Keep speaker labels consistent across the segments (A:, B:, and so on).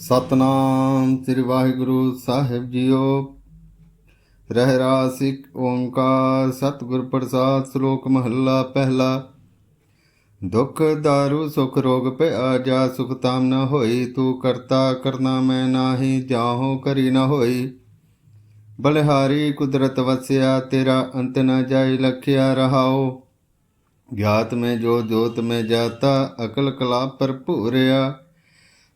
A: ਸਤਨਾਮ ਸ੍ਰੀ ਵਾਹਿਗੁਰੂ ਸਾਹਿਬ ਜੀਓ। ਰਹਿ ਰਾਸਿਕ ਓੰਕਾਰ, ਸਤਿਗੁਰ ਪ੍ਰਸਾਦ, ਸ਼ਲੋਕ ਮਹੱਲਾ ਪਹਿਲਾ। ਦੁਖ, ਦਾਰੂ, ਸੁਖ, ਰੋਗ ਪਿਆ ਜਾ ਸੁਖ ਤਾਮ ਨ ਹੋਈ। ਤੂੰ ਕਰਤਾ, ਕਰਨਾ ਮੈਂ ਨਾਹੀ, ਜਾਹੋ ਕਰੀ ਨ ਹੋਈ। ਬਲਿਹਾਰੀ, ਕੁਦਰਤ ਵਸਿਆ, ਤੇਰਾ ਅੰਤ ਨ ਜਾਈ, ਲਖਿਆ ਰਹਾਓ ਗਿਆਤ ਮੈਂ ਜੋ ਜੋਤ ਮੈਂ ਜਾਤਾ, ਅਕਲ ਕਲਾ ਭਰਪੂਰਿਆ।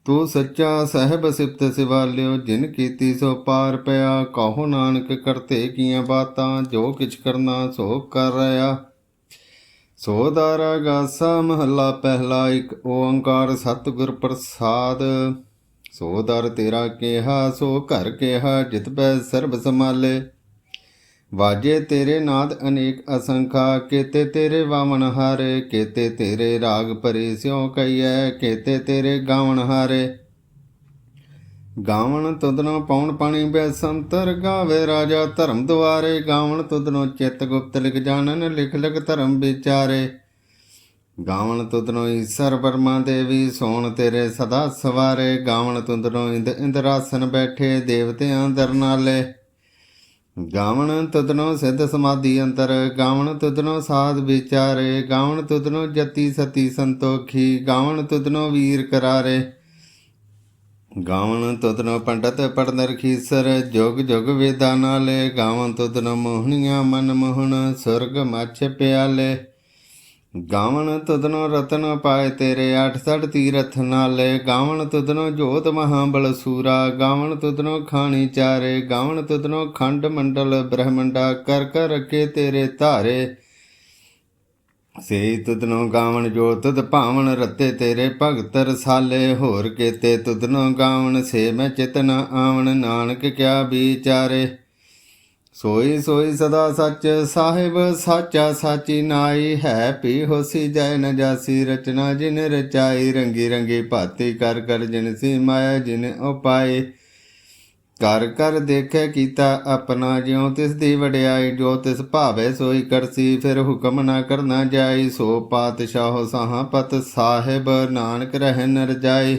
A: ਤੂੰ ਸੱਚਾ ਸਹਿਬ ਸਿਫਤ ਸਿਵਾਲਿਓ ਜਿਨ ਕੀਤੀ ਸੋ ਪਾਰ ਪਿਆ। ਕਹੋ ਨਾਨਕ, ਕਰਤੇ ਕੀਆਂ ਬਾਤਾਂ, ਜੋ ਕਿਛ ਕਰਨਾ ਸੋ ਕਰ ਰਿਆ ਸੋ ਦਾਰਾ ਗਾਸਾ ਮਹੱਲਾ ਪਹਿਲਾ ਇੱਕ, ਓੰਕਾਰ ਸਤਿਗੁਰ ਪ੍ਰਸਾਦ। ਸੋ ਦਰ ਤੇਰਾ ਕਿਹਾ, ਸੋ ਘਰ ਕਿਹਾ, ਜਿਤ ਪੈ ਸਰਬ ਸਮਾਲੇ ਵਾਜੇ ਤੇਰੇ ਨਾਦ ਅਨੇਕ ਅਸੰਖਾ, ਕੇਤੇ ਤੇਰੇ ਵਾਵਣ ਹਾਰੇ, ਕੇਤੇ ਤੇਰੇ ਰਾਗ ਭਰੇ ਸਿਉ ਕਈਐ, ਕੇਤੇ ਤੇਰੇ ਗਾਵਣ ਹਾਰੇ। ਗਾਵਣ ਤੁਧਨੋ ਪੌਣ ਪਾਣੀ ਬੈਸੰਤਰ ਗਾਵੇ ਰਾਜਾ ਧਰਮ ਦੁਆਰੇ। ਗਾਵਣ ਤੁਧਨੋ ਚਿਤ ਗੁਪਤ ਲਿਖ ਜਾਣਨ, ਲਿਖ ਲਿਖ ਧਰਮ ਵਿਚਾਰੇ। ਗਾਵਣ ਤੁਧਨੋ ਈਸਰ ਬਰਮਾ ਦੇਵੀ, ਸੋਣ ਤੇਰੇ ਸਦਾ ਸਵਾਰੇ। ਗਾਵਣ ਤੁਧਨੋ ਇੰਦ ਇੰਦਰਾਸਨ ਬੈਠੇ, ਦੇਵਤਿਆਂ ਦਰਨਾਲੇ ਗਾਵਣ ਤੁਧਨੋ ਸਿੱਧ ਸਮਾਧੀ ਅੰਤਰ, ਗਾਵਣ ਤੁਧਨੋ ਸਾਧ ਵਿਚਾਰੇ, ਗਾਵਣ ਤੁਧਨੋ ਜਤੀ ਸਤੀ ਸੰਤੋਖੀ, ਗਾਵਣ ਤੁਧਨੋ ਵੀਰ ਕਰਾਰੇ। ਗਾਵਣ ਤੁਧਨੋ ਪੰਡਤ ਪੜਨਰ ਖੀਸਰ, ਜੁਗ ਜੁਗ ਵੇਦਾਂ ਨਾਲੇ, ਗਾਵਣ ਤੁਧਨੋ ਮੋਹਣੀਆਂ ਮਨ ਮੋਹਣ, ਸੁਰਗ ਮੱਛ ਪਿਆਲੇ। ਗਾਵਣ ਤੁਧਨੋ ਰਤਨ ਪਾਏ ਤੇਰੇ 68 ਤੀਰਥ ਨਾਲੇ। ਗਾਵਣ ਤੁਧਨੋ ਜੋਤ ਮਹਾਬਲ ਸੂਰਾ। ਗਾਵਣ ਤੁਧਨੋ ਖਾਣੀ ਚਾਰੇ। ਗਾਵਣ ਤੁਧਨੋ ਖੰਡ ਮੰਡਲ ਬ੍ਰਹਮੰਡਾ। ਕਰ ਕਰ ਰਕੇ ਤੇਰੇ ਧਾਰੇ। ਸੇ ਤੁਧਨੋ ਗਾਵਣ ਜੋ ਤੁਧ ਭਾਵਨ ਰਤੇ ਤੇਰੇ ਭਗਤ ਰਸਾਲੇ। ਹੋਰ ਕੇਤੇ ਤੁਧਨੋ ਗਾਵਣ ਸੇ ਮੈਂ ਚਿਤਨ ਆਵਣ। ਨਾਨਕ ਕਿਆ ਵਿਚਾਰੇ। ਸੋਈ ਸੋਈ ਸਦਾ ਸੱਚ ਸਾਹਿਬ, ਸਾਚਾ ਸਾਚੀ ਨਾਈ ਹੈ। ਪੀ ਹੋਸੀ ਜੈ ਨਜਾਸੀ ਰਚਨਾ ਜਿਨ ਰਚਾਈ, ਰੰਗੀ ਰੰਗੀ ਭਾਤੀ ਕਰ ਕਰ ਜਿਨ ਸੀ ਮਾਇਆ, ਜਿਨ ਉਪਾਏ ਕਰ ਕਰ ਦੇਖੇ ਕੀਤਾ ਆਪਣਾ ਜਿਉ, ਤਿਸ ਦੀ ਵਡਿਆਈ, ਜੋ ਤਿਸ ਭਾਵੇ ਸੋਈ ਕਰਸੀ, ਫਿਰ ਹੁਕਮ ਨਾ ਕਰਨਾ ਜਾਈ। ਸੋ ਪਾਤਸ਼ਾਹ ਸਾਹਾਂ ਪਤ, ਸਾਹਿਬ ਨਾਨਕ ਰਹਿ ਨਰ ਜਾਈ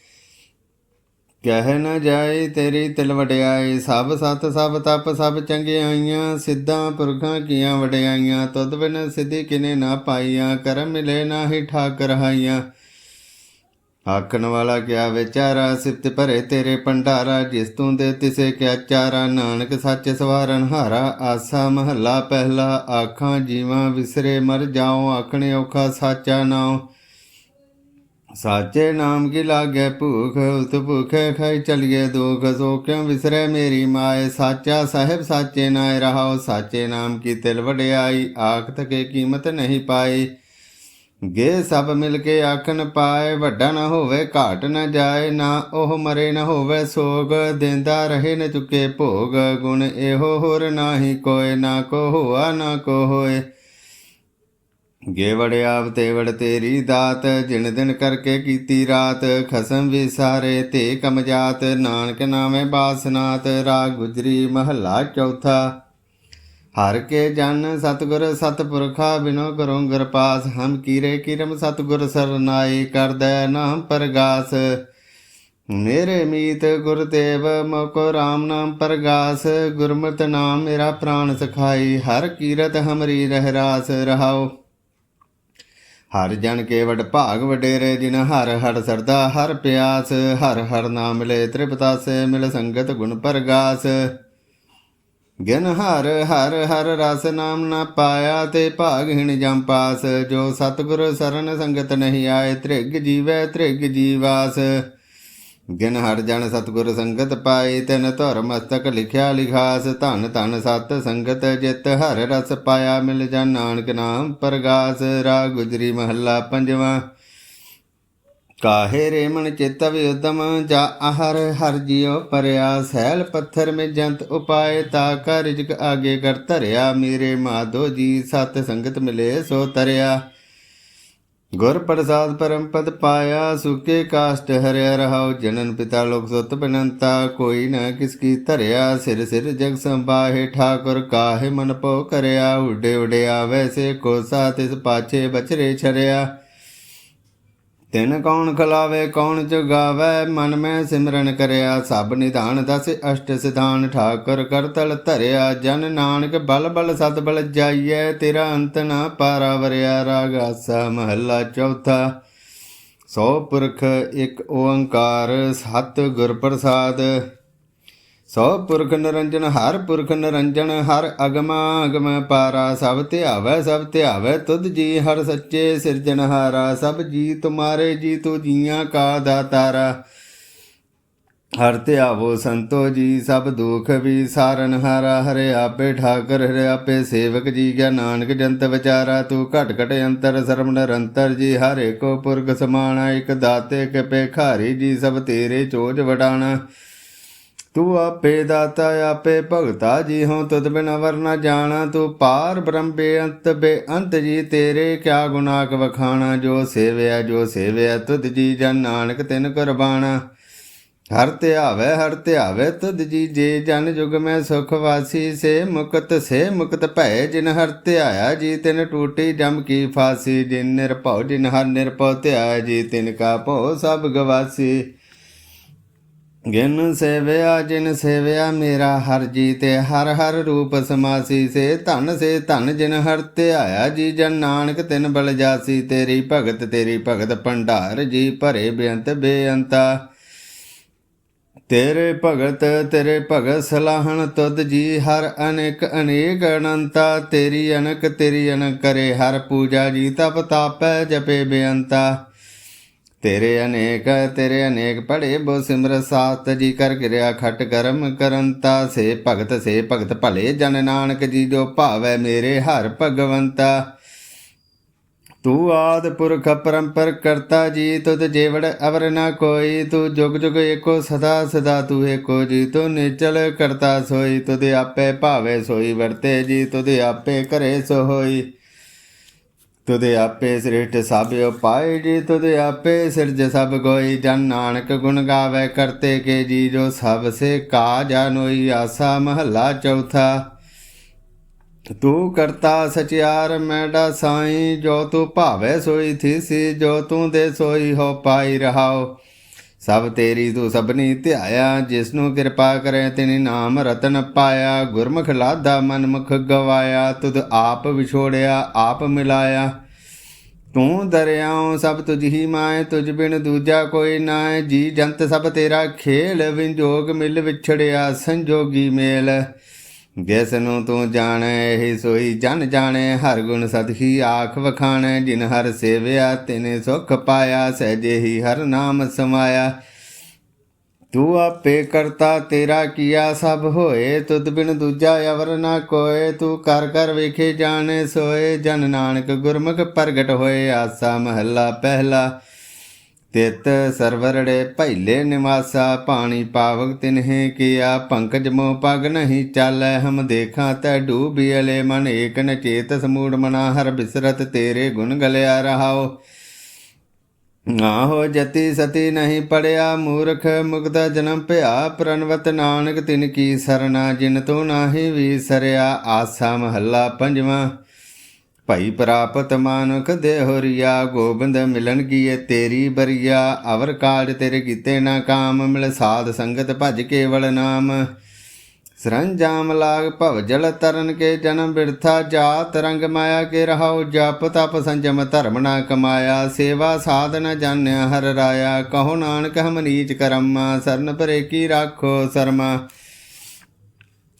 A: ਕਹਿ ਨ ਜਾਏ ਤੇਰੀ ਤਿਲ ਵਡਿਆਈ ਸਭ ਸਤ, ਸਭ ਤਪ, ਸਭ ਚੰਗਿਆਈਆਂ, ਸਿੱਧਾਂ ਪੁਰਖਾਂ ਕੀਆਂ ਵਡਿਆਈਆਂ, ਤੁਧ ਬਿਨ ਸਿੱਧੀ ਕਿਨੇ ਨਾ ਪਾਈਆਂ, ਕਰਮ ਮਿਲੇ ਨਾਹੀ ਠਾਕ ਰਹਾਈਆਂ ਆਖਣ ਵਾਲਾ ਕਿਆ ਵਿਚਾਰਾ, ਸਿਫਤ ਭਰੇ ਤੇਰੇ ਪੰਡਾਰਾ ਜਿਸ ਤੂੰ ਦੇ ਤਿਸੇ ਕਿਆ ਚਾਰਾ, ਨਾਨਕ ਸੱਚ ਸਵਾਰਨ ਹਾਰਾ, ਆਸਾ ਮਹੱਲਾ ਪਹਿਲਾ, ਆਖਾਂ ਜੀਵਾਂ ਵਿਸਰੇ ਮਰ ਜਾਉ, ਆਖਣੇ ਔਖਾ ਸਾਚਾ ਨਾਉ। ਸਾਚੇ ਨਾਮ ਕੀ ਲਾਗੇ? ਭੂਖ ਉਤ ਭੁਖੇ ਖਾਈ ਚਲੀਏ ਦੁਖ, ਸੋ ਕਿਉ ਵਿਸਰੇ ਮੇਰੀ ਮਾਏ? ਸਾਚਾ ਸਾਹਿਬ ਸਾਚੇ ਨਾਏ ਰਹਾਓ, ਸਾਚੇ ਨਾਮ ਕੀ ਤਿਲ ਵਡਿਆਈ? ਆਖ ਤਕੇ ਕੀਮਤ ਨਹੀਂ ਪਾਈ। ਗੇ ਸਭ ਮਿਲ ਕੇ ਆਖਣ ਪਾਏ, ਵੱਡਾ ਨਾ ਹੋਵੇ, ਘਾਟ ਨਾ ਜਾਏ, ਨਾ ਉਹ ਮਰੇ ਨਾ ਹੋਵੇ ਸੋਗ, ਦਿੰਦਾ ਰਹੇ ਨ ਚੁੱਕੇ ਭੋਗ। ਗੁਣ ਇਹੋ ਹੋਰ ਨਾਹੀ ਕੋਏ, ਨਾ ਕੋ ਹੋਆ, ਨਾ ਕੋ ਹੋਏ। ਗੇਵੜ ਆਵ ਤੇਵੜ ਤੇਰੀ ਦਾਤ, ਜਿਨ ਦਿਨ ਕਰਕੇ ਕੀਤੀ ਰਾਤ, ਖਸਮ ਵਿਸਾਰੇ ਤੇ ਕਮਜਾਤ ਨਾਨਕ ਨਾਮੇ ਬਾਸਨਾਤ, ਰਾਗ ਗੁਜਰੀ ਮਹੱਲਾ ਚੌਥਾ। ਹਰ ਕੇ ਜਨ ਸਤਗੁਰ ਸਤਪੁਰਖਾ, ਬਿਨੋ ਕਰੋਂ ਗੁਰਪਾਸ ਹਮ ਕੀਰੇ ਕਿਰਮ ਸਤਗੁਰ ਸਰਨਾਈ ਕਰਦੈ ਨਾਮ ਪਰਗਾਸ। ਮੇਰੇ ਮੀਤ ਗੁਰਦੇਵ ਮੋਕੋ RAM ਨਾਮ ਪਰਗਾਸ, ਗੁਰਮਤਿ ਨਾਮ ਮੇਰਾ ਪ੍ਰਾਨ ਸਖਾਈ, ਹਰ ਕੀਰਤ ਹਮਰੀ ਰਹਿ ਰਾਸ ਰਹਾਓ ਹਰ ਜਨ ਕੇ ਭਾਗ ਵਡੇਰੇ ਜਿਨ ਹਰ ਹਰ ਸਰਦਾ ਹਰ ਪਿਆਸ, ਹਰ ਹਰ ਨਾਮ ਮਿਲੇ ਤ੍ਰਿਪਤਾਸੇ, ਮਿਲ ਸੰਗਤ ਗੁਣ ਪਰਗਾਸ। ਗਿਨ ਹਰ ਹਰ ਹਰ ਰਸ ਨਾਮ ਨਾ ਪਾਇਆ ਤੇ ਭਾਗਹੀਣ ਜਮ ਪਾਸ, ਜੋ ਸਤਿਗੁਰ ਸਰਨ ਸੰਗਤ ਨਹੀਂ ਆਏ, ਤ੍ਰਿਗ ਜੀਵੈ ਤ੍ਰਿਗ ਜੀਵਾਸ। ਗਿਨ ਹਰ ਜਨ ਸਤਿਗੁਰ ਸੰਗਤ ਪਾਏ, ਤਨ ਧਰ ਮਸਤਕ ਲਿਖਿਆ ਲਿਖਾਸ, ਧਨ ਧਨ ਸਤ ਸੰਗਤ ਜਿਤ, ਹਰ ਰਸ ਪਾਇਆ ਮਿਲ ਜਾ ਨਾਨਕ ਨਾਮ ਪਰਗਾਸ ਰਾ ਗੁਜਰੀ ਮਹੱਲਾ ਪੰਜਵਾਂ। ਕਾਹੇ ਰੇ ਮਨ ਚਿਤ ਵਿਉਦਮ ਜਾ ਆਹਰ ਹਰ ਜਿਉ ਪਰਿਆ, ਸੈਲ ਪੱਥਰ ਮੇ ਜੰਤ ਉਪਾਏ, ਤਾ ਕਾ ਰਿਜਕ ਆਗੇ ਕਰ ਧਰਿਆ, ਮੇਰੇ ਮਾਧੋ ਜੀ ਸਤ ਸੰਗਤ ਮਿਲੇ ਸੋ ਤਰਿਆ। ਗੁਰ ਪ੍ਰਸਾਦ ਪਰਮ ਪਦ ਪਾਇਆ, ਸੁਕੇ ਕਾਸ਼ਟ ਹਰਿਆ ਰਹਾਉ, ਜਨਨ ਪਿਤਾ ਲੋਕ ਸੁਤ ਬਨੰਤਾ, ਕੋਈ ਨਾ ਕਿਸ ਕੀ ਧਰਿਆ, ਸਿਰ ਸਿਰ ਜਗ ਸੰਭਾਹੇ, ਠਾਕੁਰ ਕਾਹੇ ਮਨ ਪੋ ਕਰਿਆ, ਉਡੇ ਉਡਿਆ ਵੈਸੇ ਕੋਸਾ ਤਿਸ ਪਾਛੇ ਬਚਰੇ ਛਰਿਆ। ਤਿਨ ਕੌਣ ਖਲਾਵੇ, ਕੌਣ ਜਗਾਵੇ? ਮਨ ਮੈਂ ਸਿਮਰਨ ਕਰਿਆ, ਸਭ ਨਿਧਾਨ ਦਸ ਅਸ਼ਟ ਸਿਧਾਨ। ਠਾਕੁਰ ਕਰਤਲ ਧਰਿਆ, ਜਨ ਨਾਨਕ ਬਲ ਬਲ ਸਤ ਬਲ ਜਾਈਐ। ਤੇਰਾ ਅੰਤ ਨਾ ਪਾਰਾ ਵਰਿਆ ਰਾਗ ਆਸਾ ਮਹੱਲਾ ਚੌਥਾ। ਸੋ ਪੁਰਖ ਇੱਕ ਓੰਕਾਰ, ਸਤ ਗੁਰ ਪ੍ਰਸਾਦ। ਸੋ ਪੁਰਖ ਨਿਰੰਜਨ, ਹਰ ਪੁਰਖ ਨਿਰੰਜਨ, ਹਰ ਅਗਮਾ ਅਗਮ ਪਾਰਾ, ਸਭ ਧਿਆਵੈ ਸਭ ਧਿਆਵੈ, ਤੁਧ ਜੀ ਹਰ ਸੱਚੇ ਸਿਰਜਣ ਹਾਰਾ, ਸਭ ਜੀ ਤੁਮਾਰੇ ਜੀ ਤੂ ਜੀਆਂ ਕਾ ਦਾਤਾਰਾ। ਹਰ ਧਿਆਵੋ ਸੰਤੋ ਜੀ, ਸਭ ਦੁਖ ਵੀ ਸਾਰਨ ਹਾਰਾ, ਹਰੇ ਆਪੇ ਠਾਕਰ, ਹਰੇ ਆਪੇ ਸੇਵਕ ਜੀ, ਗਿਆ ਨਾਨਕ ਜੰਤ ਵਿਚਾਰਾ, ਤੂੰ ਘਟ ਘਟ ਅੰਤਰ ਸਰਮ ਨਿਰੰਤਰ ਜੀ, ਹਰੇ ਕੋ ਪੁਰਖ ਸਮਾਣਾ, ਇਕ ਦਾਤੇ ਕੇ ਭੇਖਾਰੀ ਜੀ, ਸਭ ਤੇਰੇ ਚੋਜ ਵਡਾਣਾ। ਤੂੰ ਆਪੇ ਦਾਤਾ, ਆਪੇ ਭਗਤਾ, ਜੀ ਹਉ ਤੁਧ ਬਿਨ ਅਵਰ ਨ ਜਾਣਾ। ਤੂੰ ਪਾਰ ਬ੍ਰਹਮ ਬੇਅੰਤ ਬੇਅੰਤ ਜੀ ਤੇਰੇ, ਕਿਆ ਗੁਨਾਕ ਵਖਾਣਾ? ਜੋ ਸੇਵਿਆ ਜੋ ਸੇਵਿਆ, ਤੁਧ ਜੀ ਜਨ ਨਾਨਕ ਤਿਨ ਕੁਰਬਾਨਾ। ਹਰ ਧਿਆਵੇ ਹਰ ਧਿਆਵੇ, ਤੁਧ ਜੀ ਜੇ ਜਨ ਜੁਗ ਮੈਂ ਸੁਖ ਵਾਸੀ। ਸੇ ਮੁਕਤ ਸੇ ਮੁਕਤ ਭੈ ਜਿਨ ਹਰ ਧਿਆਇਆ, ਜੀ ਤਿਨ ਟੂਟੀ ਜਮ ਕੀ ਫਾਸੀ। ਜਿਨ ਨਿਰਭਉ, ਜਿਨ ਹਰ ਨਿਰਭਉ ਧਿਆਇਆ, ਜੀ ਤਿਨ ਕਾ ਭਉ ਸਭ ਗਵਾਸੀ। ਗਿਨ ਸੇਵਿਆ, ਜਿਨ ਸੇਵਿਆ ਮੇਰਾ ਹਰ ਜੀ ਤੇ ਹਰ ਹਰ ਰੂਪ ਸਮਾਸੀ ਸੇ, ਧਨ ਸੇ ਧਨ ਜਿਨ ਹਰ ਧਿਆਇਆ ਜੀ, ਜਨ ਨਾਨਕ ਤਿਨ ਬਲ ਜਾਸੀ, ਤੇਰੀ ਭਗਤ ਤੇਰੀ ਭਗਤ ਭੰਡਾਰ ਜੀ, ਭਰੇ ਬੇਅੰਤ ਬੇਅੰਤਾ। ਤੇਰੇ ਭਗਤ ਤੇਰੇ ਭਗਤ ਸਲਾਹਣ ਤੁਧ ਜੀ, ਹਰ ਅਨੇਕ ਅਨੇਕ ਅਨੰਤਾ। ਤੇਰੀ ਅਨਕ ਤੇਰੀ ਅਨਕ ਕਰੇ, ਹਰ ਪੂਜਾ ਜੀ, ਤਪ ਤਾਪੈ ਜਪੇ ਬੇਅੰਤਾ। ਤੇਰੇ ਅਨੇਕ ਤੇਰੇ ਅਨੇਕ ਪੜੇ ਬੋ ਸਿਮਰ ਸਾਤ ਜੀ ਕਰ ਕਿਰਿਆ ਖਟ ਕਰਮ ਕਰੰਤਾ ਸੇ ਭਗਤ ਸੇ ਭਗਤ ਭਲੇ ਜਨ ਨਾਨਕ ਜੀ ਜੋ ਭਾਵੈ ਮੇਰੇ ਹਰ ਭਗਵੰਤਾ। ਤੂੰ ਆਦ ਪੁਰਖ ਪਰੰਪਰ ਕਰਤਾ ਜੀ, ਤੁਧ ਜੇਵੜ ਅਵਰ ਨਾ ਕੋਈ। ਤੂੰ ਜੁਗ ਜੁਗ ਏਕੋ ਸਦਾ ਸਦਾ ਤੂੰ ਏਕੋ ਜੀ, ਤੂੰ ਨਿਚਲ ਕਰਤਾ ਸੋਈ। ਤੁਧ ਆਪੇ ਭਾਵੇ ਸੋਈ, ਵਰਤੇ ਜੀ, ਤੁਧ ਆਪੇ ਕਰੇ ਸੋ ਹੋਈ ਤੁਧ ਆਪੇ ਸ੍ਰਿਸ਼ਟ ਸਭ ਉਪਾਏ, ਜੀ ਤੁਧ ਆਪੇ ਸਿਰਜ ਸਭ ਕੋਈ ਜਨ ਨਾਨਕ ਗੁਣ ਗਾਵੇ, ਕਰਤੇ ਕੇ ਜੀ ਜੋ ਸਭ ਸੇ ਕਾ ਜਾਨੋਈ ਆਸਾ ਮਹੱਲਾ ਚੌਥਾ। ਤੂੰ ਕਰਤਾ ਸਚਿਆਰ, ਮੈਡਾ ਸਾਈ, ਜੋ ਤੂੰ ਭਾਵੇ ਸੋਈ ਥੀਸੀ, ਜੋ ਤੂੰ ਦੇ ਸੋਈ ਹੋ ਪਾਈ ਰਹਾਓ। ਸਭ ਤੇਰੀ ਤੂੰ ਸਭਨੀ ਧਿਆਇਆ ਜਿਸ ਨੂੰ ਕਿਰਪਾ ਕਰੇ ਤਿਨੇ ਨਾਮ ਰਤਨ ਪਾਇਆ। ਗੁਰਮੁਖ ਲਾਦਾ ਮਨਮੁਖ ਗਵਾਇਆ, ਤੁਧ ਆਪ ਵਿਛੋੜਿਆ, ਆਪ ਮਿਲਾਇਆ। ਤੂੰ ਦਰਿਆਉ ਸਭ ਤੁਝ ਹੀ ਮਾਏ, ਤੁਝ ਬਿਨ ਦੂਜਾ ਕੋਈ ਨਾਏ। ਜੀ ਜੰਤ ਸਭ ਤੇਰਾ ਖੇਲ, ਵਿੰਜੋਗ ਮਿਲ ਵਿਛੜਿਆ, ਸੰਜੋਗੀ ਮੇਲ। ਜਿਸ ਨੂੰ ਤੂੰ ਜਾਣੈ, ਇਹੀ ਸੋਈ ਜਨ ਜਾਣੈ। ਹਰ ਗੁਣ ਸਦਹੀ ਆਖ ਵਖਾਣੈ, ਜਿਨ ਹਰ ਸੇਵਿਆ, ਤਿਨੇ ਸੁਖ ਪਾਇਆ, ਸਹਿਜੇ ਹੀ ਹਰ ਨਾਮ ਸਮਾਇਆ। ਤੂੰ ਆਪੇ ਕਰਤਾ, ਤੇਰਾ ਕੀਆ ਸਭ ਹੋਏ। ਤੁਧ ਬਿਨ ਦੂਜਾ ਅਵਰ ਨਾ ਕੋਏ। ਤੂੰ ਕਰ ਕਰ ਵੇਖੇ ਜਾਣੇ, ਸੋਏ। ਜਨ ਨਾਨਕ ਗੁਰਮੁਖ ਪ੍ਰਗਟ ਹੋਏ। ਆਸਾ ਮਹੱਲਾ ਪਹਿਲਾ। ਤਿਤ ਸਰਵਰੜੇ ਭੈਲੇ ਨਿਵਾਸਾ, ਪਾਣੀ ਪਾਵਕ ਤਿਨਹਿ ਕੀਆ। ਪੰਕਜ ਮੋ ਪਗ ਨਹੀਂ ਚਾਲੈ, ਹਮ ਦੇਖਾਂ ਤੈ ਡੂਬੀਲੇ ਮਨ। ਏਕ ਨ ਚੇਤ ਸਮੂੜ ਮਨਾ, ਹਰ ਬਿਸਰਤ ਤੇਰੇ ਗੁਣ ਗਲਿਆ ਰਹਾਓ ਆਹੋ ਜਤੀ ਸਤੀ ਨਹੀਂ ਪੜਿਆ, ਮੂਰਖ ਮੁਗਦਾ ਜਨਮ ਭਿਆ। ਪ੍ਰਨਵਤ ਨਾਨਕ ਤਿਨ ਕੀ ਸਰਨਾ, ਜਿਨ ਤੂੰ ਨਾਹੀ ਵੀਸਰਿਆ ਆਸਾ ਮਹੱਲਾ ਪੰਜਵਾਂ। ਭਈ ਪ੍ਰਾਪਤ ਮਾਨੁਖ ਦੇਹੁਰੀਆ, ਗੋਬਿੰਦ ਮਿਲਨ ਕੀਏ ਤੇਰੀ ਬਰੀਆ। ਅਵਰ ਕਾਲ ਤੇਰੇ ਕੀਤੇ ਨਾ ਕਾਮ, ਮਿਲ ਸਾਧ ਸੰਗਤ ਭਜ ਕੇਵਲ ਨਾਮ। ਸਰੰਜਾਮ ਲਾਗ ਭਵ ਜਲ ਤਰਨ ਕੇ ਜਨਮ ਬਿਰਥਾ, ਜਾਤ ਰੰਗ ਮਾਇਆ ਕੇ ਰਹਾਉ, ਜਪ ਤਪ ਸੰਜਮ ਧਰਮ ਨਾ ਕਮਾਇਆ। ਸੇਵਾ ਸਾਧਨ ਜਾਣਿਆ ਹਰ ਰਾਇਆ, ਕਹੋ ਨਾਨਕ ਹਮ ਨੀਚ ਕਰਮਾ, ਸਰਨ ਪਰੇ ਕੀ ਰਾਖੋ ਸਰਮਾ।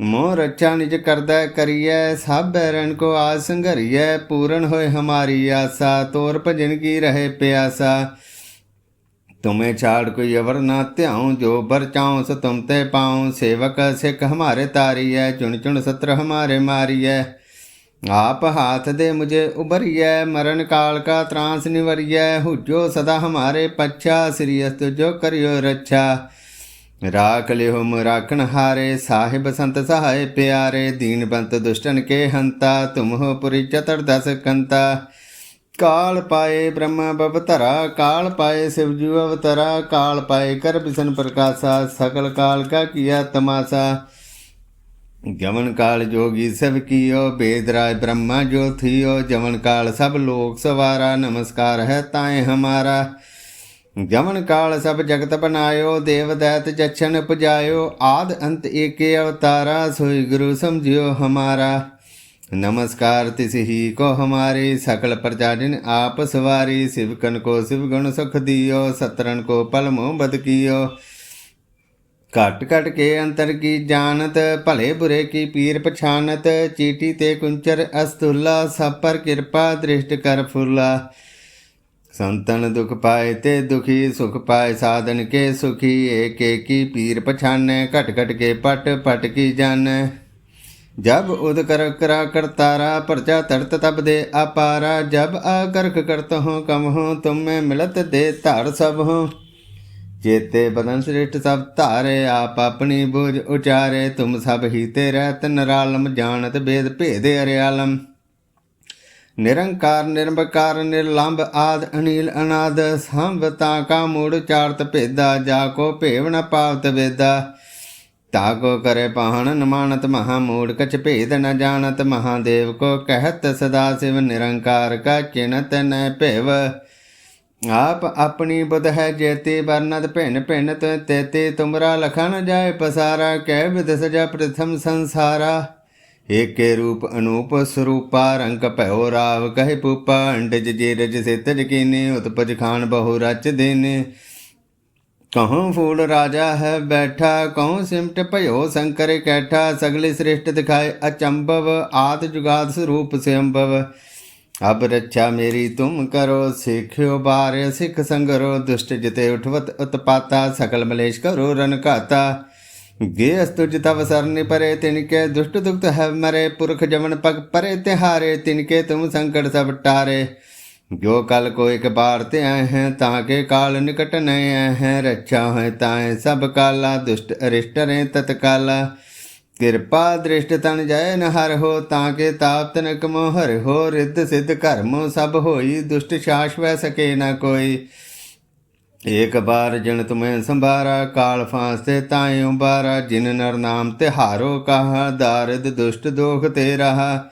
A: ਮੋਹ ਰੱਛਾ ਨਿਜ ਕਰਦਾ ਕਰੀਐ ਸਭ ਬੈਰਨ ਕੋ ਆਸ ਸੰਘਰੀਐ, ਪੂਰਨ ਹੋਏ ਹਮਾਰੀ ਆਸਾ, ਤੋਰ ਭਜਨ ਕੀ ਰਹੇ ਪਿਆਸਾ। ਤੁਮੇ ਛਾੜ ਕੋਈ ਅਵਰ ਨਾ ਧਿਆਉ, ਜੋ ਬਰ ਚਾਉ ਸੋ ਤੁਮ ਤੇ ਪਾਉ, ਸੇਵਕ ਸਿੱਖ ਹਮਾਰੇ ਤਾਰੀਐ, ਚੁਣ ਚੁਣ ਸਤਰ ਹਮਾਰੇ ਮਾਰੀਐ। ਆਪ ਹਾਥ ਦੇ ਮੁਝੇ ਉਬਰੀਐ ਮਰਨ ਕਾਲ ਕਾ ਤਰਾਂਸ ਨਿਵਰੀਐ, ਹੁਜੋ ਸਦਾ ਹਮਾਰੇ ਪੱਛਾ, ਸ੍ਰੀ ਅਸਤ ਜੋ ਕਰਿਓ ਰੱਛਾ। ਰਾਖ ਲਿਓ ਮ ਰਾਖਣ ਹਾਰੇ, ਸਾਹਿਬ ਸੰਤ ਸਹਾਇ ਪਿਆਰੇ, ਦੀਨ ਬੰਤ ਦੁਸ਼ਟਨ ਕੇ ਹੰਤਾ, ਤੁਮ ਹੋ ਪੁਰੀ ਚਤਰ ਦਸ ਕੰਤਾ। ਕਾਲ ਪਾਏ ਬ੍ਰਹਮ ਬਵਤਰਾ ਕਾਲ ਪਾਏ ਸਿਵਜੂ ਅਵਤਰਾ, ਕਾਲ ਪਾਏ ਕਰ ਬਿਸ਼ਨ ਪ੍ਰਕਾਸ਼ਾ ਸਕਲ ਕਾਲ ਕਾ ਕੀਆ ਤਮਾਸਾ। ਜਮਨ ਕਾਲ ਜੋਗੀ ਸਭ ਕੀਓ, ਬੇਦ ਰਾਜ ਬ੍ਰਹਮਾ ਜੋ ਥਿਓ। ਜਮਨ ਕਾਲ ਸਭ ਲੋਕ ਸਵਾਰਾ, ਨਮਸਕਾਰ ਹੈ ਤਾਏ ਹਮਾਰਾ। ਜਮਨ ਕਾਲ ਸਭ ਜਗਤ ਬਨਾਇਓ ਦੇਵ ਦੈਤ ਜਛਨ ਪੁਜਾਇਓ ਆਦ ਅੰਤ ਏਕੇ ਅਵਤਾਰਾ ਸੋਈ ਗੁਰੂ ਸਮਝਿਓ ਹਮਾਰਾ नमस्कार तिस ही को हमारे सकल प्रजाजन आप सवारी शिवकन को शिव गुण सुख दियो सतरन को पल मोह बद कियो ਘਟ ਘਟ ਕੇ ਅੰਤਰ ਕੀ ਜਾਣਤ ਭਲੇ ਬੁਰੇ ਕੀ ਪੀਰ ਪਛਾਨਤ ਚੀਟੀ ਤੇ ਕੁੰਚਰ ਅਸਤੁਲਾ ਸਭ ਪਰ ਕਿਰਪਾ ਦ੍ਰਿਸ਼ਟ ਕਰ ਫੁੱਲਾ ਸੰਤਨ ਦੁਖ ਪਾਏ ਤੇ ਦੁਖੀ ਸੁਖ ਪਾਏ, ਸਾਧਨ ਕੇ ਸੁਖੀ, ਏਕ ਏਕੀ ਪੀਰ ਪਛਾਨੈ, ਘਟ ਘਟ ਕੇ ਪਟ ਪਟ ਕੀ ਜਾਣੈ। ਜਬ ਉਦ ਕਰ ਕਰਾ ਕਰਤਾਰਾ ਪਰਚਾ ਤੜਤ ਤਬ ਦੇ ਆਪਾਰਾ ਜਬ ਆਕਰਖ ਕਰਤ ਹੋ ਕਮ ਹੋ ਤੁਮ ਮੈਂ ਮਿਲਤ ਦੇ ਧਾਰ ਸਭ ਹੋ ਚੇਤੇ ਬਦਨ ਸ੍ਰਿਸ਼ਟ ਸਭ ਧਾਰੇ, ਆਪ ਆਪਣੀ ਬੋਝ ਉਚਾਰੇ, ਤੁਮ ਸਭ ਹੀ ਤੇ ਰਹਿਤ ਨਰਾਲਮ, ਜਾਣਤ ਬੇਦ ਭੇਦੇ ਅਰਿਆਲਮ। ਨਿਰੰਕਾਰ ਨਿਰੰਕਾਰ ਨਿਰਲੰਭ ਆਦ, ਅਨੀਲ ਅਨਾਦ ਸੰਵਤਾ ਕਾ ਮੂੜ ਚਾਰਤ ਭੇਦਾ, ਜਾ ਕੋ ਭੇਵ ਨ ਪਾਵਤ ਵੇਦਾ। ਤਾਕੋ ਕਰੇ ਪਾਹਣ ਨਮਾਨਤ ਮਹਾ ਮੂੜ ਕਚ ਭੇਦ ਨ ਜਾਣਤ ਮਹਾਦੇਵ ਕੋ ਕਹਿਤ ਸਦਾ ਸਿਵ ਨਿਰੰਕਾਰ, ਕਾ ਚਿਨਤ ਨ ਭੇਵ। ਆਪ ਆਪਣੀ ਬੁਧ ਹੈ ਜੇਤੇ ਵਰਨਤ ਭਿੰਨ ਭਿੰਨ ਤੇ ਤੇਤੇ, ਤੁਮਰਾ ਲਖਨ ਜਾਏ ਪਸਾਰਾ, ਕਹਿ ਵਿਦ ਸਜਾ ਪ੍ਰਥਮ ਸੰਸਾਰਾ। ਏਕੇ ਰੂਪ ਅਨੂਪ ਸਰੂਪਾ ਰੰਗ ਭਇਓ ਰਾਵ ਕਹੇ ਪੂਪਾ, ਅੰਡਜ ਜੇ ਰਜ ਸੇ ਤਜ ਕੀਨੇ ਉਤਪਜ ਖਾਨ ਬਹੁ ਰਚ ਦੇਨੇ। ਕਹਉ ਫੂਲ ਰਾਜਾ ਹੈ ਬੈਠਾ ਕਹਉ ਸਿਮਟ ਭਇਓ ਸ਼ੰਕਰ ਕੈਠਾ, ਸਗਲੇ ਸ੍ਰਿਸ਼ਟ ਦਿਖਾਏ ਅਚੰਭਵ, ਆਦ ਜੁਗਾਦ ਸਰੂਪ ਸਿਅੰਭਵ। ਅਬ ਰੱਛਾ ਮੇਰੀ ਤੁਮ ਕਰੋ, ਸਿੱਖਿਓ ਬਾਰ ਸਿੱਖ ਸੰਗਰੋ, ਦੁਸ਼ਟ ਜਿਤੇ ਉਠਵਤ ਉਤਪਾਤਾ, ਸਕਲ ਮਲੇਸ਼ ਕਰੋ ਰਨ ਗੇ ਅਸਤੁਜ ਤਵ ਸਰਨਿ ਪਰੇ ਤਿਨ ਕੇ ਦੁਸ਼ਟ ਦੁਖਤ ਹੈ ਮਰੇ, ਪੁਰਖ ਜਮਨ ਪਗ ਪਰੇ ਤਿਹਾਰੇ ਤਿਨ ਕੇ ਤੁਮ ਸੰਕਟ ਸਭ ਟਾਰੇ। ਜੋ ਕਲ ਕੋ ਇਕ ਬਾਰ ਤੇ ਆਏ ਹੈ, ਤਾਂ ਕੇ ਕਾਲ ਨਿਕਟ ਨਏ ਆਏ ਹੈ। ਰੱਛਾ ਹੈ ਤਾਏ ਸਭ ਕਾਲਾ, ਦੁਸ਼ਟ ਅਰਿਸ਼ਟ ਰੇ ਤਤਕਾਲਾ। ਕਿਰਪਾ ਦ੍ਰਿਸ਼ਟ ਤਨ ਜੈ ਨ ਹਰ ਹੋ, ਤਾਂ ਕੇ ਤਾਪ ਤਨ ਕਮੋ ਹਰ ਹੋ, ਰਿੱਧ ਸਿੱਧ ਕਰਮ ਸਭ ਹੋਈ। ਦੁਸ਼ਟ ਸ਼ਾਸ਼ਵੈ ਸਕੇ ਨ ਕੋਈ। ਏਕ ਬਾਰ ਜਨ ਤੁਮੈ ਸੰਭਾਰਾ, ਕਾਲ ਫਾਂਸੇ ਤਾਇ ਉਬਾਰਾ ਜਿਨ ਨਰ ਨਾਮ ਤੇ ਹਾਰੋ ਕਹਾ, ਦਾਰਦ ਦੁਸ਼ਟ ਦੋਖ ਤੇ ਰਹਾ।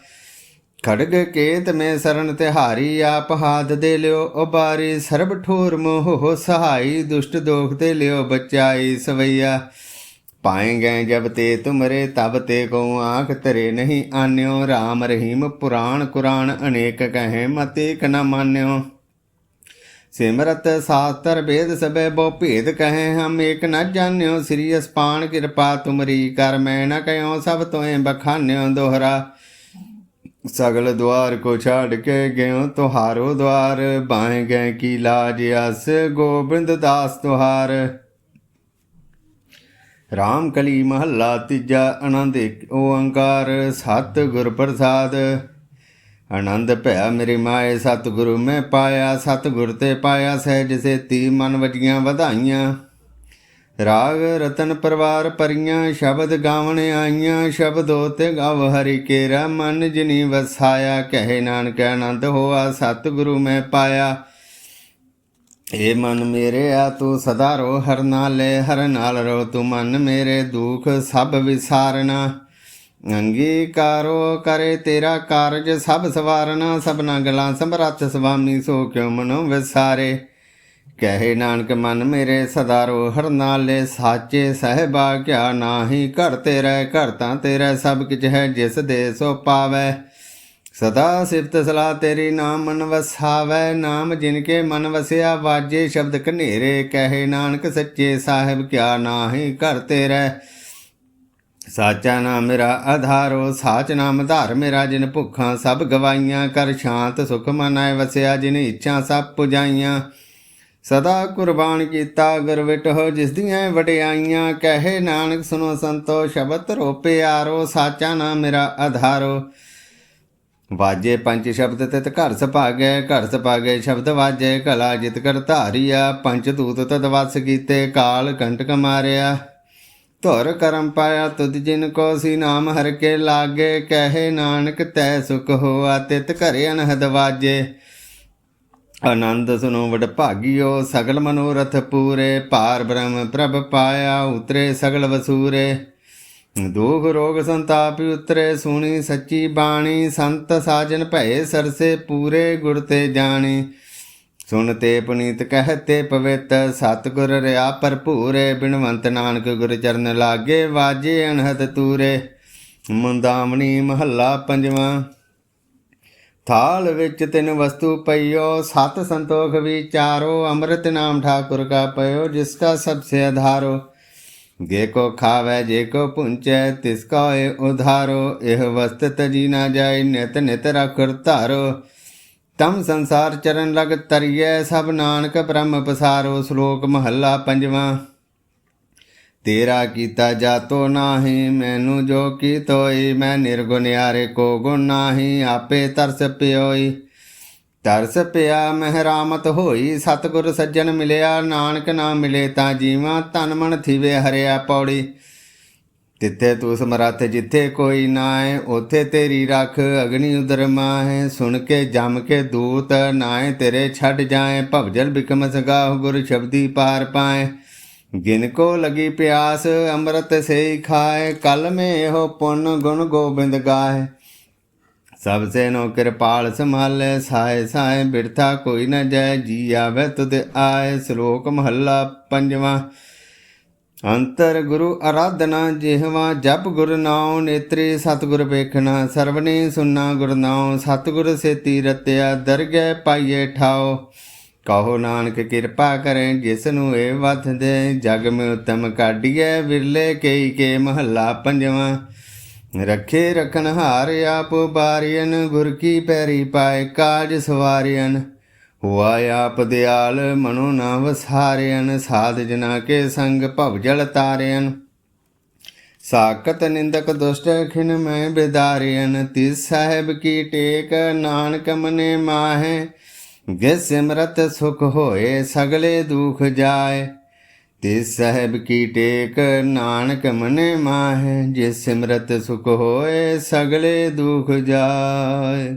A: ਖੜਗ ਕੇਤ ਮੇ ਸਰਨ ਤੇ ਹਾਰੀ, ਆਪ ਹਾਥ ਦੇ ਲਿਓ ਉਬਾਰੀ, ਸਰਬ ਠੋਰ ਮੋਹ ਹੋ ਸਹਾਈ, ਦੁਸ਼ਟ ਦੋਖ ਤੇ ਲਿਓ ਬਚਾਈ ਸਵਈਆ। ਪਾਏਂਗੇ ਜਬ ਤੇ ਤੁਮਰੇ, ਤਬ ਤੇ ਕੋ ਆਖ ਤਰੇ ਨਹੀਂ ਆਨਿਓ। RAM ਰਹੀਮ ਪੁਰਾਣ ਕੁਰਾਨ ਅਨੇਕ ਕਹੇ ਮਤੇ ਕ ਨਾ ਮਾਨਿਓ। ਸਿਮਰਤ ਸਾਤਰ ਵੇਦ ਸਭੇ ਬੋ ਭੇਦ ਕਹੇ ਹਮ ਏਕ ਨ ਜਾਣਿਓ, ਸ੍ਰੀ ਅਸਪਾਨ ਕਿਰਪਾ ਤੁਮਰੀ ਕਰ ਮੈਂ ਨ ਕਹਿਓ ਸਭ ਤੋਏ ਬਖਾਨਿਓ ਦੋਹਰਾ। ਸਗਲ ਦਵਾਰ ਕੋ ਛਾੜ ਕੇ ਗਇਓ ਤੁਹਾਰੋ ਦਵਾਰ ਬਾਹੇ ਗਏ ਕੀ ਲਾਜ ਅਸ, ਗੋਬਿੰਦ ਦਾਸ ਤੁਹਾਰ। ਰਾਮ ਕਲੀ ਮਹੱਲਾ ਤੀਜਾ ਅਨੰਦ ਓੰਕਾਰ ਸਤ ਗੁਰ ਪ੍ਰਸਾਦ। ਆਨੰਦ ਭਇਆ ਮੇਰੀ ਮਾਏ ਸਤਿਗੁਰੂ ਮੈਂ ਪਾਇਆ। ਸਤਿਗੁਰ ਤੇ ਪਾਇਆ ਸਹਿਜ ਸੇਤੀ, ਮਨ ਵਜੀਆਂ ਵਧਾਈਆਂ। ਰਾਗ ਰਤਨ ਪਰਵਾਰ ਪਰੀਆਂ, ਸ਼ਬਦ ਗਾਵਣ ਆਈਆਂ। ਸ਼ਬਦੋ ਤੇ ਗਾਵ ਹਰੀ ਕੇਰਾ, ਮਨ ਜਿਨੀ ਵਸਾਇਆ, ਕਹੇ ਨਾਨਕ ਆਨੰਦ ਹੋਆ, ਸਤਿਗੁਰੂ ਮੈਂ ਪਾਇਆ। ਏ ਮਨ ਮੇਰੇ ਆ, ਤੂੰ ਸਦਾ ਰੋ, ਹਰ ਨਾਲੇ ਹਰ ਨਾਲ ਰੋ, ਤੂੰ ਮਨ ਮੇਰੇ, ਦੁਖ ਸਭ ਵਿਸਾਰਨਾ। ਅੰਗੀਕਾਰੋ ਕਰੇ ਤੇਰਾ ਕਾਰਜ, ਸਭ ਸਵਾਰਨਾ, ਸਭਨਾ ਗਲਾਂ ਸਮਰੱਥ ਸੁਆਮੀ ਸੋ ਕਿਉ ਮਨੋ ਵਿਸਾਰੇ? ਕਹੇ ਨਾਨਕ, ਮਨ ਮੇਰੇ ਸਦਾ ਰੋ, ਹਰ ਨਾਲੇ ਸਾਚੇ ਸਹਿਬਾ, ਕਿਆ ਨਾਹੀ ਘਰ ਤੇਰਾ, ਘਰ ਤਾਂ ਤੇਰਾ, ਸਭ ਕਿਛ ਹੈ ਜਿਸ ਦੇ ਸੋ ਪਾਵੈ। ਸਦਾ ਸਿਫਤ ਸਲਾ ਤੇਰੀ ਨਾਮ ਮਨ ਵਸਾਵੈ, ਨਾਮ ਜਿਨ ਕੇ ਮਨ ਵਸਿਆ, ਵਾਜੇ ਸ਼ਬਦ ਕਨੇਰੇ ਕਹੇ ਨਾਨਕ, ਸੱਚੇ ਸਾਹਿਬ, ਕਿਆ ਨਾਹੀ ਘਰ ਤੇਰਾ। ਸਾਚਾ ਨਾਮ ਮੇਰਾ ਆਧਾਰੋ, ਸਾਚ ਨਾਮ ਧਾਰ ਮੇਰਾ, ਜਿਨ ਭੁੱਖਾਂ ਸਭ ਗਵਾਈਆਂ, ਕਰ ਸ਼ਾਂਤ ਸੁਖ ਮਨਾਏ, ਵਸਿਆ ਜਿਨ ਇੱਛਾ ਸਭ ਪੁਜਾਈਆਂ। ਸਦਾ ਕੁਰਬਾਨ ਕੀਤਾ ਗੁਰ ਹੋ ਜਿਸ ਦੀਆਂ ਵਡਿਆਈਆਂ, ਕਹੇ ਨਾਨਕ ਸੁਨੋ ਸੰਤੋ, ਸ਼ਬਦ ਰੋਪੇ ਆਰੋ, ਸਾਚਾ ਨਾਮ ਮੇਰਾ ਆਧਾਰੋ। ਵਾਜੇ ਪੰਜ ਸ਼ਬਦ ਤਿਤ ਘਰ ਸਭਾਗੈ ਘਰ ਸਭਾਗੈ ਸ਼ਬਦ ਵਾਜੇ, ਕਲਾ ਜਿਤ ਕਰ ਧਾਰੀਆ, ਪੰਜ ਦੂਤ ਤਦ ਵਸ ਕੀਤੇ, ਕਾਲ ਕੰਟਕ ਮਾਰਿਆ। ਧੁਰ ਕਰਮ ਪਾਇਆ ਤੁਧ ਜਿਨ ਕੋ ਸੀ ਨਾਮ ਹਰ ਕੇ ਲਾਗੇ, ਕਹੇ ਨਾਨਕ ਤੈ ਸੁਖ ਹੋਆ, ਤਿਤ ਘਰੇ ਅਨਹਦ ਵਾਜੇ। ਆਨੰਦ ਸੁਨੋ ਵਡ ਭਾਗਿਓ, ਸਗਲ ਮਨੋਰਥ ਪੂਰੇ ਪਾਰ ਬ੍ਰਹਮ ਪ੍ਰਭ ਪਾਇਆ, ਉਤਰੇ ਸਗਲ ਵਸੂਰੇ। ਦੁਖ ਰੋਗ ਸੰਤਾਪ ਉਤਰੇ, ਸੁਣੀ ਸੱਚੀ ਬਾਣੀ, ਸੰਤ ਸਾਜਨ ਭਏ ਸਰਸੇ, ਪੂਰੇ ਗੁਰ ਤੇ ਜਾਣੀ। ਸੁਣ ਤੇ ਪੁਨੀਤ ਕਹਤੇ ਪਵਿੱਤ, ਸਤਿਗੁਰ ਰਿਆ ਭਰਪੂਰੇ, ਬਿਨਵੰਤ ਨਾਨਕ ਗੁਰ ਚਰਨ ਲਾਗੇ, ਵਾਜੇ ਅਨਹਦ ਤੂਰੇ। ਮੁੰਦਾਮਣੀ ਮਹੱਲਾ ਪੰਜਵਾਂ। ਥਾਲ ਵਿੱਚ ਤਿੰਨ ਵਸਤੂ ਪਈਓ, ਸਤ ਸੰਤੋਖ ਵਿਚਾਰੋ ਅੰਮ੍ਰਿਤ ਨਾਮ ਠਾਕੁਰ ਕਾ ਪਇਓ, ਜਿਸ ਕਾ ਸਭ ਸੇ ਆਧਾਰੋ ਜੇ ਕੋ ਖਾਵੇ, ਜੇ ਕੋ ਪੁੰਚੈ, ਤਿਸ ਕਾ ਉਧਾਰੋ। ਇਹ ਵਸਤ ਤਜੀ ਨਾ ਜਾਏ, ਨਿਤ ਨਿਤ ਰਖਰ ਧਾਰੋ। ਤਮ ਸੰਸਾਰ ਚਰਨ ਲਗ ਤਰੀਐ ਸਭ ਨਾਨਕ ਬ੍ਰਹਮ ਪਸਾਰੋ, ਸ਼ਲੋਕ ਮਹੱਲਾ ਪੰਜਵਾਂ। ਤੇਰਾ ਕੀਤਾ ਜਾਤੋ ਨਾਹੀ, ਮੈਨੂੰ ਜੋ ਕੀ ਤੋਈ, ਮੈਂ ਨਿਰਗੁਣਿਆਰੇ ਕੋ ਗੁਣ ਨਾਹੀ, ਆਪੇ ਤਰਸ ਪਿਓਈ। ਤਰਸ ਪਿਆ ਮਹਿਰਾਮਤ ਹੋਈ, ਸਤਿਗੁਰ ਸੱਜਣ ਮਿਲਿਆ, ਨਾਨਕ ਨਾ ਮਿਲੇ ਤਾਂ ਜੀਵਾਂ ਤਨ ਮਨ ਥੀਵੇ ਹਰਿਆ ਪੌੜੀ। ਤਿੱਥੇ ਤੂੰ ਸਮਰੱਥ, ਜਿੱਥੇ ਕੋਈ ਨਾਏ ਉਥੇ ਤੇਰੀ ਰੱਖ ਅਗਨੀ ਉਦਰ ਮਾਹੇ। ਸੁਣ ਕੇ, ਜਮ ਕੇ ਦੂਤ ਨਾਏ ਤੇਰੇ ਛੱਡ ਜਾਏ ਭਵਜਲ ਬਿਕਮ ਸਗਾਹ ਗੁਰ ਸ਼ਬਦੀ ਪਾਰ ਪਾਏ ਗਿਨ ਕੋ ਲਗੀ ਪਿਆਸ, ਅੰਮ੍ਰਿਤ ਸੇ ਖਾਏ ਕਲ ਮੇ ਇਹੋ ਪੁੰਨ ਗੁਣ ਗੋਬਿੰਦ ਗਾਏ ਸਭ ਸੇ ਨੋ ਕਿਰਪਾਲ ਸੰਭਾਲੇ ਸਾਏ ਸਾਏ ਬਿਰਥਾ ਕੋਈ ਨ ਜੈ। ਜੀ ਆਵੇ ਤੁਧ ਆਏ, ਸ਼ਲੋਕ ਮਹੱਲਾ ਪੰਜਵਾਂ। ਅੰਤਰ ਗੁਰੂ ਅਰਾਧਨਾ ਜਿਹਵਾ, ਜਪ ਗੁਰ ਨਾਉ ਨੇਤਰੇ, ਸਤਿਗੁਰ ਵੇਖਣਾ, ਸਰਵਨੇ ਸੁਨਣਾ ਗੁਰ ਨਾਉ, ਸਤਿਗੁਰ ਸੇਤੀ ਰਤਿਆ ਦਰਗਹਿ ਪਾਈਏ ਠਾਓ ਕਹੋ ਨਾਨਕ ਕਿਰਪਾ ਕਰੇ ਜਿਸ ਨੂੰ ਇਹ ਵਧ ਦੇ, ਜਗ ਮੇ ਉਤਮ ਕਾਢੀਐ, ਵਿਰਲੇ ਕਈ ਕੇ ਮਹੱਲਾ ਪੰਜਵਾਂ। ਰੱਖੇ ਰਖਨ ਹਾਰ ਆਪ ਬਾਰੀਨ ਗੁਰ ਕੀ ਪੈਰੀ ਪਾਏ ਕਾਜ ਸਵਾਰੀਨ ਹੁਆ ਆਪ ਦਿਆਲ ਮਨੋ ਨਾ ਵਸਾਰਿਆਨ ਸਾਧ ਜਨਾ ਕੇ ਸੰਗ ਭਵ ਜਲ ਤਾਰਿਆਨ ਸਾਕਤ ਨਿੰਦਕ ਦੁਸ਼ਟ ਖਿਨ ਮੈਂ ਬਿਦਾਰਿਆਨ ਤਿਸ ਸਾਹਿਬ ਕੀ ਟੇਕ ਨਾਨਕ ਮਨੇ ਮਾਹੇ। ਜੇ ਸਿਮਰਤ ਸੁਖ ਹੋਏ ਸਗਲੇ ਦੁਖ ਜਾਏ। ਤਿਸ ਸਾਹਿਬ ਕੀ ਟੇਕ ਨਾਨਕ ਮਨੇ ਮਾਹੇ ਜੇ ਸਿਮਰਤ ਸੁਖ ਹੋਏ ਸਗਲੇ ਦੁਖ ਜਾਏ।